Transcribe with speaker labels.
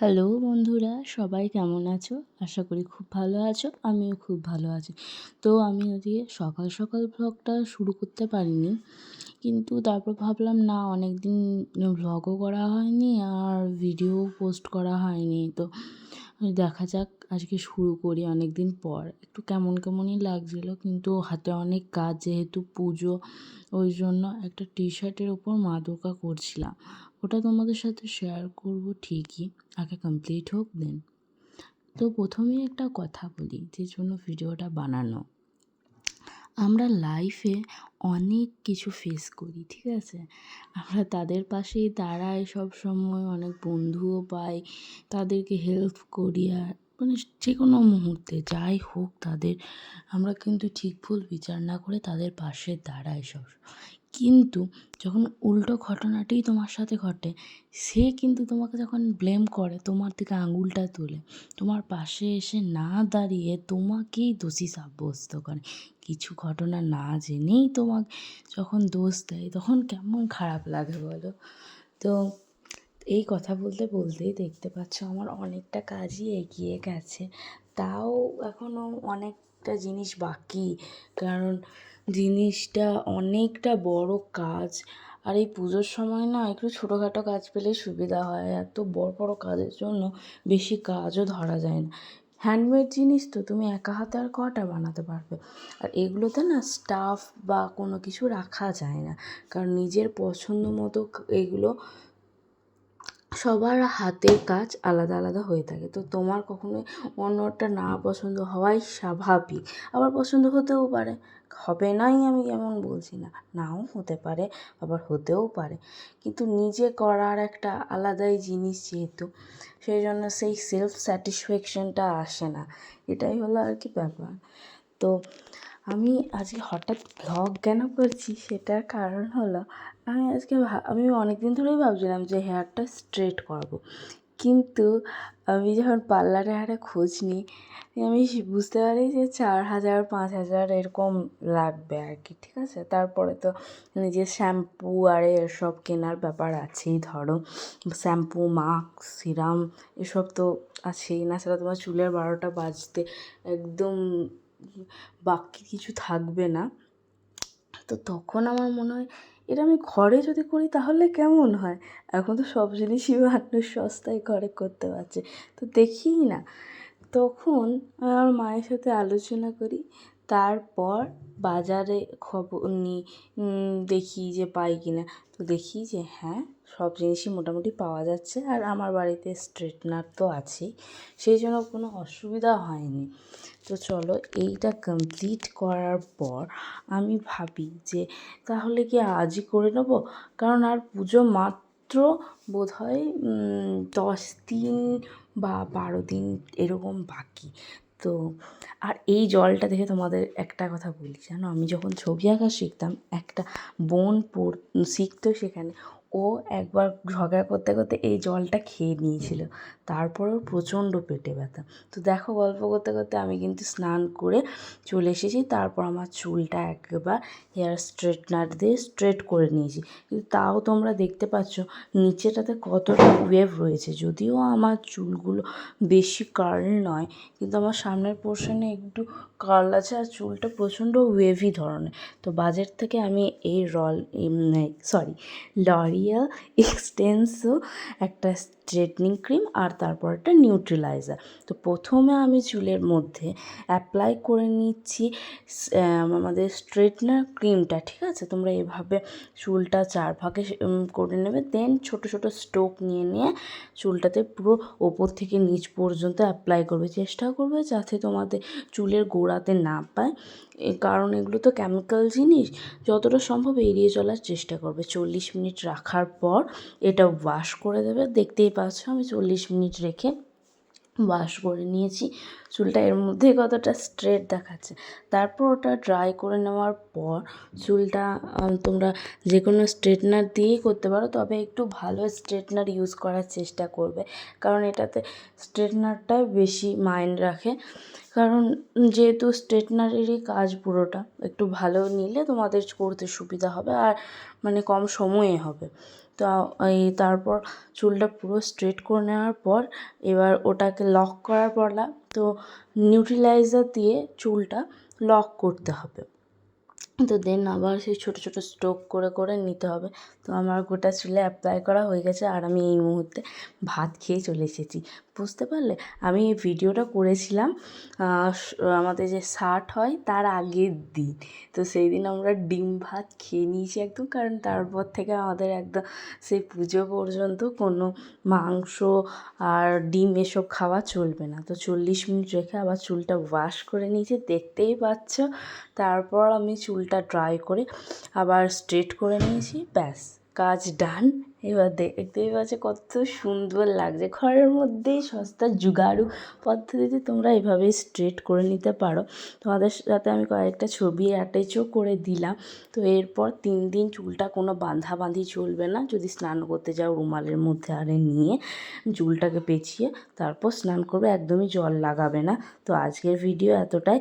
Speaker 1: Hello বন্ধুরা, সবাই কেমন আছো? আশা করি খুব ভালো আছো, আমিও খুব ভালো আছি। তো আমি আজকে সকাল সকাল ব্লগটা শুরু করতে পারিনি, কিন্তু তারপর ভাবলাম না অনেক দিন ভ্লগও করা হয়নি আর ভিডিও পোস্ট করা হয়নি। তো দেখা যাক আজকে শুরু করি অনেক দিন পর। একটু কেমন কেমনই লাগছিল, কিন্তু হাতে অনেক কাজ, যেহেতু পুজো, ওই জন্য একটা টি শার্টের ওপর মা দুর্গা করছিলাম। ওটা তোমাদের সাথে শেয়ার করব ঠিকই। আগে কমপ্লিট হোক দেন তো প্রথমেই একটা কথা বলি, যে জন্য ভিডিওটা বানানো। আমরা লাইফে অনেক কিছু ফেস করি, ঠিক আছে? আমরা তাদের পাশেই দাঁড়াই সব সময় অনেক বন্ধুও পাই, তাদেরকে হেল্প করি আর মানে যে কোনো মুহূর্তে, যাই হোক তাদের, আমরা কিন্তু ঠিক ভুল বিচার না করে তাদের পাশে দাঁড়াই সব কিন্তু যখন উল্টো ঘটনাটিই তোমার সাথে ঘটে, সে কিন্তু তোমাকে যখন ব্লেম করে, তোমার দিকে আঙুলটা তোলে, তোমার পাশে এসে না দাঁড়িয়ে তোমাকেই দোষী সাব্যস্ত করে। কিছু ঘটনা না জেনেই তোমাকে যখন দোষ দেয়, তখন কেমন খারাপ লাগে বলো? তো এই কথা বলতে বলতেই দেখতে পাচ্ছ আমার অনেকটা কাজই এগিয়ে গেছে। তাও এখনও অনেকটা জিনিস বাকি, কারণ জিনিসটা অনেকটা বড় কাজ। আর এই পুজোর সময় না একটু ছোটোখাটো কাজ পেলেই সুবিধা হয়। এত বড় বড় কাজের জন্য বেশি কাজও ধরা যায় না। হ্যান্ডমেড জিনিস তো তুমি একা হাতে আর কটা বানাতে পারবে। আর এগুলোতে না স্টাফ বা কোনো কিছু রাখা যায় না। কারণ নিজের পছন্দ মতো এগুলো সবার হাতের কাজ আলাদা আলাদা হয়ে থাকে। তো তোমার কখনোই অন্যটা না পছন্দ হওয়াই স্বাভাবিক। আবার পছন্দ হতেও পারে। হবে নাই আমি এমন বলছি না। নাও হতে পারে, আবার হতেও পারে। কিন্তু নিজে করার একটা আলাদাই জিনিস যেহেতু সেই জন্য সেই সেলফ স্যাটিসফ্যাকশনটা আসে না। এটাই হলো আর কি ব্যাপার। তো আমি আজকে হঠাৎ ভ্লগ কেন করছি সেটার কারণ হলো, আমি আজকে আমি অনেক দিন ধরেই ভাবছিলাম যে হেয়ারটা স্ট্রেট করব। কিন্তু আমি যখন পার্লারে হারে খোঁজ নিই, আমি বুঝতে পারি যে চার হাজার, পাঁচ হাজার এরকম লাগবে আর কি, ঠিক আছে? তারপরে তো নিজের শ্যাম্পু আর এসব কেনার ব্যাপার আছেই, ধরো। শ্যাম্পু মাস্ক সিরাম এসব তো আছেই। না সেটা তোমার চুলের বারোটা বাজতে একদম বাকি কিছু থাকবে না। তো তখন আমার মনে হয় এটা আমি ঘরে যদি করি তাহলে কেমন হয়? এখন তো সব জিনিসই মানুষ সস্তায় ঘরে করতে পারছে। তো দেখি না। তখন আমার মায়ের সাথে আলোচনা করি। তারপর বাজারে খবর নিই দেখি যে পাই কি না তো দেখি যে হ্যাঁ সব জিনিসই মোটামুটি পাওয়া যাচ্ছে আর আমার বাড়িতে স্ট্রেটনার তো আছেই। সেই জন্য কোনো অসুবিধা হয়নি। তো চলো এইটা কমপ্লিট করার পর আমি ভাবি যে তাহলে কি আজই করে নেব? কারণ আর পুজো মাত্র বোধ হয় দশ দিন বা বারো দিন এরকম বাকি। তো আর এই জলটা দেখে তোমাদের একটা কথা বলি, জানো? আমি যখন ছবি আঁকা শিখতাম, একটা বোন পড় শিখতো সেখানে ও একবার ঝগড়া করতে করতে এই জলটা খেয়ে নিয়েছিল। তারপরেও প্রচণ্ড পেটে ব্যথা। তো দেখো গল্প করতে করতে আমি কিন্তু স্নান করে চলে এসেছি। তারপর আমার চুলটা একবার হেয়ার স্ট্রেটনার দিয়ে স্ট্রেট করে নিয়েছি। কিন্তু তাও তোমরা দেখতে পাচ্ছ নিচেটাতে কতটা ওয়েভ রয়েছে। যদিও আমার চুলগুলো বেশি কার্ল নয়, কিন্তু আমার সামনের পোর্শনে একটু কার্ল আছে আর চুলটা প্রচণ্ড ওয়েভি ধরনের। তো বাজার থেকে আমি এই রল সরি লরিয়াল এক্সটেন্সও একটা স্ট্রেটনিং ক্রিম আর তারপর একটা নিউট্রিলাইজার। তো প্রথমে আমি চুলের মধ্যে অ্যাপ্লাই করে নিচ্ছি আমাদের স্ট্রেটনার ক্রিমটা, ঠিক আছে? তোমরা এভাবে চুলটা চার ভাগে করে নেবে, দেন ছোট ছোট স্টোক নিয়ে নিয়ে চুলটাতে পুরো ওপর থেকে নিচ পর্যন্ত অ্যাপ্লাই করবে। চেষ্টা করবে যাতে তোমাদের চুলের গোড়াতে না পায়। কারণ এগুলো তো কেমিক্যাল জিনিস। যতটা সম্ভব এড়িয়ে চলার চেষ্টা করবে। চল্লিশ মিনিট রাখার পর এটা ওয়াশ করে দেবে। দেখতেই পাচ্ছ আমি চল্লিশ মিনিট রেখে ওয়াশ করে নিয়েছি। চুলটা এর মধ্যে কতটা স্ট্রেট দেখাচ্ছে। তারপর ওটা ড্রাই করে নেওয়ার পর চুলটা তোমরা যে কোনো স্ট্রেটনার দিয়েই করতে পারো, তবে একটু ভালো স্ট্রেটনার ইউজ করার চেষ্টা করবে। কারণ এটাতে স্ট্রেটনারটাই বেশি মাইন্ড রাখে। কারণ যেহেতু স্ট্রেটনারেরই কাজ পুরোটা, একটু ভালো নিলে তোমাদের করতে সুবিধা হবে, আর মানে কম সময়ে হবে। তো এই তারপর চুলটা পুরো স্ট্রেট করে নেওয়ার পর এবার ওটাকে লক করার পরলা তো নিউট্রিলাইজার দিয়ে চুলটা লক করতে হবে। তো দেন আবার সেই ছোটো ছোটো স্ট্রোক করে করে নিতে হবে। তো আমার গোটা চুলে অ্যাপ্লাই করা হয়ে গেছে আর আমি এই মুহূর্তে ভাত খেয়ে চলে এসেছি। বুঝতে পারলে? আমি এই ভিডিওটা করেছিলাম আমাদের যে শার্ট হয় তার আগের দিন। তো সেই দিন আমরা ডিম ভাত খেয়ে নিয়েছি একদম, কারণ তারপর থেকে আমাদের একদম সেই পুজো পর্যন্ত কোনো মাংস আর ডিম এসব খাওয়া চলবে না। তো চল্লিশ মিনিট রেখে আবার চুলটা ওয়াশ করে নিয়েছি, দেখতেই পাচ্ছ। তারপর আমি চুলটা ড্রাই করে আবার স্ট্রেট করে নিয়েছি, ব্যাস, কাজ ডান এবার দেখতেই পাচ্ছ কত সুন্দর লাগছে। ঘরের মধ্যেই সস্তা জুগাড়ু পদ্ধতিতে তোমরা এভাবেই স্ট্রেট করে নিতে পারো। তোমাদের সাথে আমি কয়েকটা ছবি অ্যাটাচও করে দিলাম। তো এরপর তিন দিন চুলটা কোনো বাঁধাবাঁধি চলবে না। যদি স্নান করতে যাও রুমালের মধ্যে আরে নিয়ে চুলটাকে পেঁচিয়ে তারপর স্নান করবে, একদমই জল লাগাবে না। তো আজকের ভিডিও এতটাই।